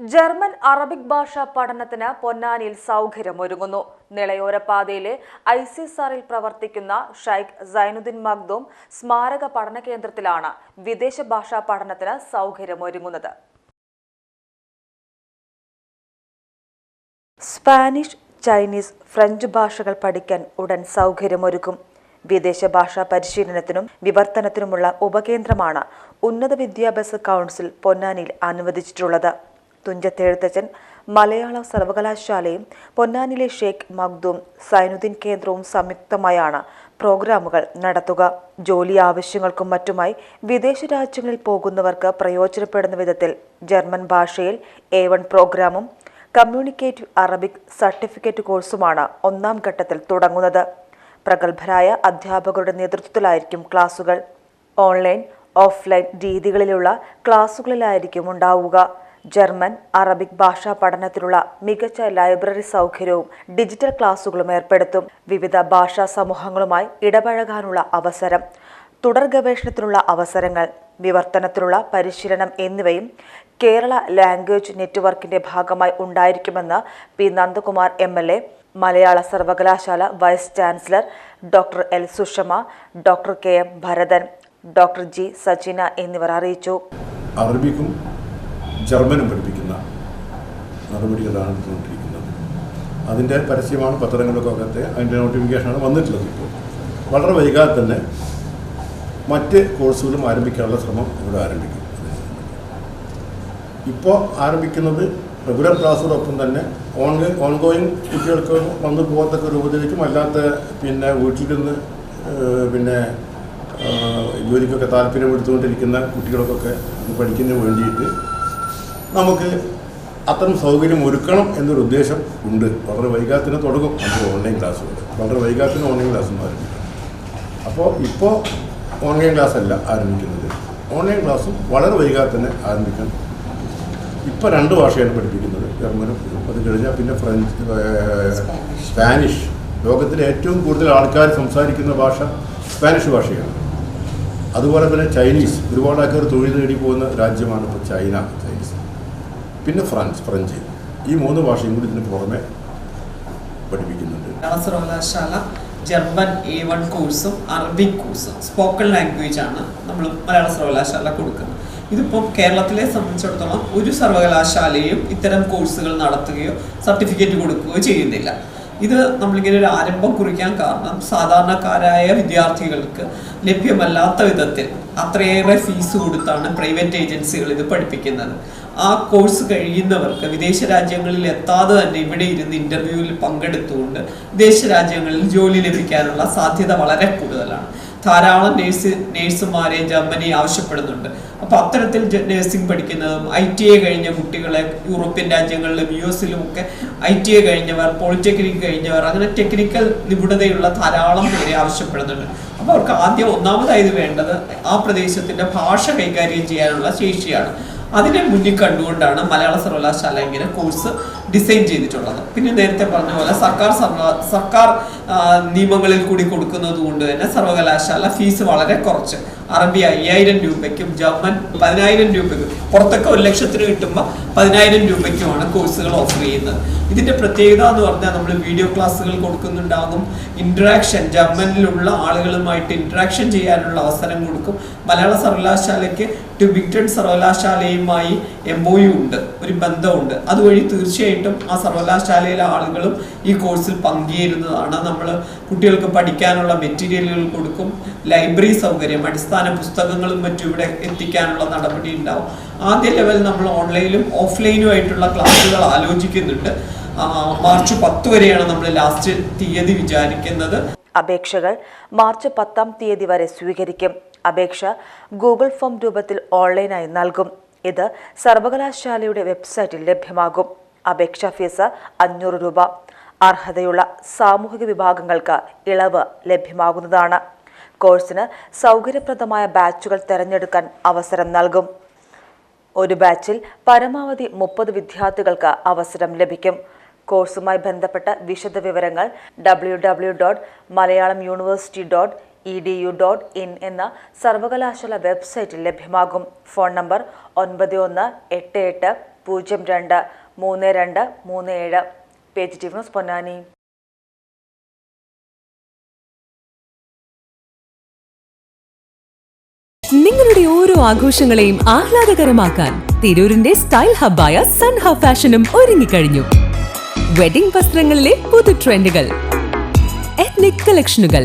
German Arabic ഭാഷാ പഠനത്തിന് പൊന്നാനിയിൽ സൗകര്യമൊരുങ്ങുന്നു നിളയോര പാതയിലെ ഐ സി സാറിൽ പ്രവർത്തിക്കുന്ന ഷൈഖ് സൈനുദ്ദീൻ മഖ്ദൂം സ്മാരക പഠന കേന്ദ്രത്തിലാണ് വിദേശ ഭാഷാ പഠനത്തിന് സൗകര്യമൊരുങ്ങുന്നത് സ്പാനിഷ് ചൈനീസ് ഫ്രഞ്ച് ഭാഷകൾ പഠിക്കാൻ ഉടൻ സൗകര്യമൊരുക്കും വിദേശ ഭാഷാ പരിശീലനത്തിനും വിവർത്തനത്തിനുമുള്ള ഉപകേന്ദ്രമാണ് ഉന്നത വിദ്യാഭ്യാസ കൗൺസിൽ പൊന്നാനിയിൽ അനുവദിച്ചിട്ടുള്ളത്. തുഞ്ചത്തെഴുത്തച്ഛൻ മലയാള സർവകലാശാലയും പൊന്നാനിലെ ഷേഖ് മഖ്ദൂം സൈനുദ്ദീൻ കേന്ദ്രവും സംയുക്തമായാണ് പ്രോഗ്രാമുകൾ നടത്തുക. ജോലി ആവശ്യങ്ങൾക്കും മറ്റുമായി വിദേശ രാജ്യങ്ങളിൽ പോകുന്നവർക്ക് പ്രയോജനപ്പെടുന്ന വിധത്തിൽ ജർമ്മൻ ഭാഷയിൽ എ വൺ പ്രോഗ്രാമും കമ്മ്യൂണിക്കേറ്റീവ് അറബിക് സർട്ടിഫിക്കറ്റ് കോഴ്സുമാണ് ഒന്നാം ഘട്ടത്തിൽ തുടങ്ങുന്നത്. പ്രഗത്ഭരായ അധ്യാപകരുടെ നേതൃത്വത്തിലായിരിക്കും ക്ലാസുകൾ. ഓൺലൈൻ ഓഫ്ലൈൻ രീതികളിലുള്ള ക്ലാസുകളിലായിരിക്കും ഉണ്ടാവുക. ജർമ്മൻ അറബിക് ഭാഷാ പഠനത്തിനുള്ള മികച്ച ലൈബ്രറി സൗകര്യവും ഡിജിറ്റൽ ക്ലാസുകളും ഏർപ്പെടുത്തും. വിവിധ ഭാഷാ സമൂഹങ്ങളുമായി ഇടപഴകാനുള്ള അവസരം തുടർ ഗവേഷണത്തിനുള്ള അവസരങ്ങൾ വിവർത്തനത്തിനുള്ള പരിശീലനം എന്നിവയും കേരള ലാംഗ്വേജ് നെറ്റ്വർക്കിന്റെ ഭാഗമായി ഉണ്ടായിരിക്കുമെന്ന് P Nandakumar M L A Malayala സർവകലാശാല vice chancellor doctor L Sushama doctor K M Bharathan doctor G Sajina എന്നിവർ അറിയിച്ചു. അറബിക്കും ജർമ്മനും പഠിപ്പിക്കുന്ന നടപടികളാണ് എടുത്തുകൊണ്ടിരിക്കുന്നത് അതിന്റെ പരസ്യമാണ് പത്രങ്ങളൊക്കെ അകത്തെ അതിന്റെ നോട്ടിഫിക്കേഷനാണ് വന്നിട്ടുള്ളത് ഇപ്പോൾ. വളരെ വൈകാതെ തന്നെ മറ്റ് കോഴ്സുകളും ആരംഭിക്കാനുള്ള ശ്രമം ഇവിടെ ആരംഭിക്കും. ഇപ്പോൾ ആരംഭിക്കുന്നത് റെഗുലർ ക്ലാസ്സോടൊപ്പം തന്നെ ഓൺ ഓൺഗോയിങ് കുട്ടികൾക്ക് വന്നു പോകത്തക്ക രൂപത്തിലേക്കും അല്ലാത്ത പിന്നെ വീട്ടിൽ നിന്ന് പിന്നെ ജോലിക്കൊക്കെ താല്പര്യം എടുത്തുകൊണ്ടിരിക്കുന്ന കുട്ടികൾക്കൊക്കെ പഠിക്കുന്നതിന് വേണ്ടിയിട്ട് നമുക്ക് അത്തരം സൗകര്യം ഒരുക്കണം എന്നൊരു ഉദ്ദേശം ഉണ്ട്. വളരെ വൈകാത്തിന് തുടങ്ങും. നമുക്ക് ഓൺലൈൻ ക്ലാസ്സുകൾ വളരെ വൈകാത്തിന് ഓൺലൈൻ ക്ലാസ്സും ആരംഭിക്കും. അപ്പോൾ ഇപ്പോൾ ഓൺലൈൻ ക്ലാസ് അല്ല ആരംഭിക്കുന്നത്. ഓൺലൈൻ ക്ലാസ്സും വളരെ വൈകാതെ തന്നെ ആരംഭിക്കണം ഇപ്പോൾ രണ്ട് ഭാഷയാണ് പഠിപ്പിക്കുന്നത്. ജർമ്മനും. അത് കഴിഞ്ഞാൽ പിന്നെ ഫ്രഞ്ച് സ്പാനിഷ് ലോകത്തിലെ ഏറ്റവും കൂടുതൽ ആൾക്കാർ സംസാരിക്കുന്ന ഭാഷ സ്പാനിഷ് ഭാഷയാണ്. അതുപോലെ തന്നെ ചൈനീസ് ഒരുപാട് ആൾക്കാർ തൊഴിൽ നേടി പോകുന്ന രാജ്യമാണ് ഇപ്പോൾ ചൈന പിന്നെ ഫ്രാൻസ് ഫ്രഞ്ച്. ഈ മൂന്ന് ഭാഷയും കൂടി ഇതിന് പുറമെ പഠിപ്പിക്കുന്നുണ്ട്. സർവകലാശാല ജർമ്മൻ എ വൺ കോഴ്സും അറബിക് കോഴ്സും സ്പോക്കൺ ലാംഗ്വേജ് ആണ് നമ്മൾ മലയാള സർവകലാശാല കൊടുക്കുന്നത്. ഇതിപ്പോൾ കേരളത്തിലെ സംബന്ധിച്ചിടത്തോളം ഒരു സർവകലാശാലയും ഇത്തരം കോഴ്സുകൾ നടത്തുകയോ സർട്ടിഫിക്കറ്റ് കൊടുക്കുകയോ ചെയ്യുന്നില്ല. ഇത് നമ്മളിങ്ങനെ ഒരു ആരംഭം കുറിക്കാൻ കാരണം സാധാരണക്കാരായ വിദ്യാർത്ഥികൾക്ക് ലഭ്യമല്ലാത്ത വിധത്തിൽ അത്രയേറെ ഫീസ് കൊടുത്താണ് പ്രൈവറ്റ് ഏജൻസികൾ ഇത് പഠിപ്പിക്കുന്നത്. ആ കോഴ്സ് കഴിയുന്നവർക്ക് വിദേശ രാജ്യങ്ങളിൽ എത്താതെ തന്നെ ഇവിടെ ഇരുന്ന് ഇന്റർവ്യൂവിൽ പങ്കെടുത്തുകൊണ്ട് വിദേശ രാജ്യങ്ങളിൽ ജോലി ലഭിക്കാനുള്ള സാധ്യത വളരെ കൂടുതലാണ്. ധാരാളം നേഴ്സ് നേഴ്സുമാരെ ജർമ്മനി ആവശ്യപ്പെടുന്നുണ്ട്. അപ്പോൾ അത്തരത്തിൽ നേഴ്സിംഗ് പഠിക്കുന്നതും ഐ ടി എ കഴിഞ്ഞ കുട്ടികളെ യൂറോപ്യൻ രാജ്യങ്ങളിലും യു എസിലും ഒക്കെ ഐ ടി എ കഴിഞ്ഞവർ പോളിടെക്നിക് കഴിഞ്ഞവർ അങ്ങനെ ടെക്നിക്കൽ നിപുണതയുള്ള ധാരാളം പേരെ ആവശ്യപ്പെടുന്നുണ്ട്. അപ്പോൾ അവർക്ക് ആദ്യം ഒന്നാമതായത് വേണ്ടത് ആ പ്രദേശത്തിന്റെ ഭാഷ കൈകാര്യം ചെയ്യാനുള്ള ശേഷിയാണ്. അതിനെ മുന്നിൽ കണ്ടുകൊണ്ടാണ് മലയാള സർവകലാശാല ഇങ്ങനെ കോഴ്സ് ഡിസൈൻ ചെയ്തിട്ടുള്ളത്. പിന്നെ നേരത്തെ പറഞ്ഞ പോലെ സർക്കാർ സർക്കാർ നിയമങ്ങളിൽ കൂടി കൊടുക്കുന്നത് കൊണ്ട് തന്നെ സർവകലാശാല ഫീസ് വളരെ കുറച്ച്. അറബി അയ്യായിരം രൂപയ്ക്കും ജർമ്മൻ പതിനായിരം രൂപയ്ക്കും. പുറത്തൊക്കെ ഒരു ലക്ഷത്തിന് കിട്ടുമ്പോൾ പതിനായിരം രൂപയ്ക്കുമാണ് കോഴ്സുകൾ ഓഫർ ചെയ്യുന്നത്. ഇതിന്റെ പ്രത്യേകത എന്ന് പറഞ്ഞാൽ നമ്മൾ വീഡിയോ ക്ലാസ്സുകൾ കൊടുക്കുന്നുണ്ടാകും. ഇന്ററാക്ഷൻ ജർമ്മനിലുള്ള ആളുകളുമായിട്ട് ഇന്ററാക്ഷൻ ചെയ്യാനുള്ള അവസരം കൊടുക്കും. മലയാള സർവകലാശാലയ്ക്ക് ടുബിക്ടൺ സർവകലാശാലയുമായി എം ഒ യു ഉണ്ട് ഒരു ബന്ധമുണ്ട്. അതുവഴി തീർച്ചയായിട്ടും ആ സർവകലാശാലയിലെ ആളുകളും ഈ കോഴ്സിൽ പങ്കുചേരുന്നതാണ്. നമ്മൾ കുട്ടികൾക്ക് പഠിക്കാനുള്ള മെറ്റീരിയലുകൾ കൊടുക്കും ലൈബ്രറി സൗകര്യം അടിസ്ഥാന പുസ്തകങ്ങളും മറ്റും ഇവിടെ എത്തിക്കാനുള്ള നടപടി ഉണ്ടാവും. ആദ്യ ലെവൽ നമ്മൾ ഓൺലൈനിലും ഓഫ്ലൈനും ആയിട്ടുള്ള ക്ലാസ്സുകൾ ആലോചിക്കുന്നുണ്ട്. മാർച്ച് പത്ത് വരെയാണ് നമ്മൾ ലാസ്റ്റ് തീയതി വിചാരിക്കുന്നത്. അപേക്ഷകൾ മാർച്ച് പത്താം തീയതി വരെ സ്വീകരിക്കും. അപേക്ഷ ഗൂഗിൾ ഫോം രൂപത്തിൽ ഓൺലൈനായി നൽകും. ഇത് സർവകലാശാലയുടെ വെബ്സൈറ്റിൽ ലഭ്യമാകും. അപേക്ഷാ ഫീസ് അഞ്ഞൂറ് രൂപ. അർഹതയുള്ള സാമൂഹിക വിഭാഗങ്ങൾക്ക് ഇളവ് ലഭ്യമാകുന്നതാണ്. കോഴ്സിന് സൗകര്യപ്രദമായ ബാച്ചുകൾ തിരഞ്ഞെടുക്കാൻ അവസരം നൽകും. ഒരു ബാച്ചിൽ പരമാവധി മുപ്പത് വിദ്യാർത്ഥികൾക്ക് അവസരം ലഭിക്കും. കോഴ്സുമായി ബന്ധപ്പെട്ട വിശദ വിവരങ്ങൾ W W dot Malayalam university dot E D U dot in എന്ന സർവകലാശാല വെബ്സൈറ്റിൽ ലഭ്യമാകും. ഫോൺ നമ്പർ ഒൻപത് ഒന്ന് എട്ട് എട്ട് പൂജ്യം രണ്ട് മൂന്ന് രണ്ട് മൂന്ന് ഏഴ്. Page T Ponnani. നിങ്ങളുടെ ഓരോ ആഘോഷങ്ങളെയും ആഹ്ലാദകരമാക്കാൻ തിരൂരിന്റെ സ്റ്റൈൽ ഹബ്ബായ സൺ ഹബ് ഫാഷനും ഒരുങ്ങിക്കഴിഞ്ഞു. വെഡിംഗ് വസ്ത്രങ്ങളിലെ പുതു ട്രെൻഡുകൾ എത്നിക് കളക്ഷനുകൾ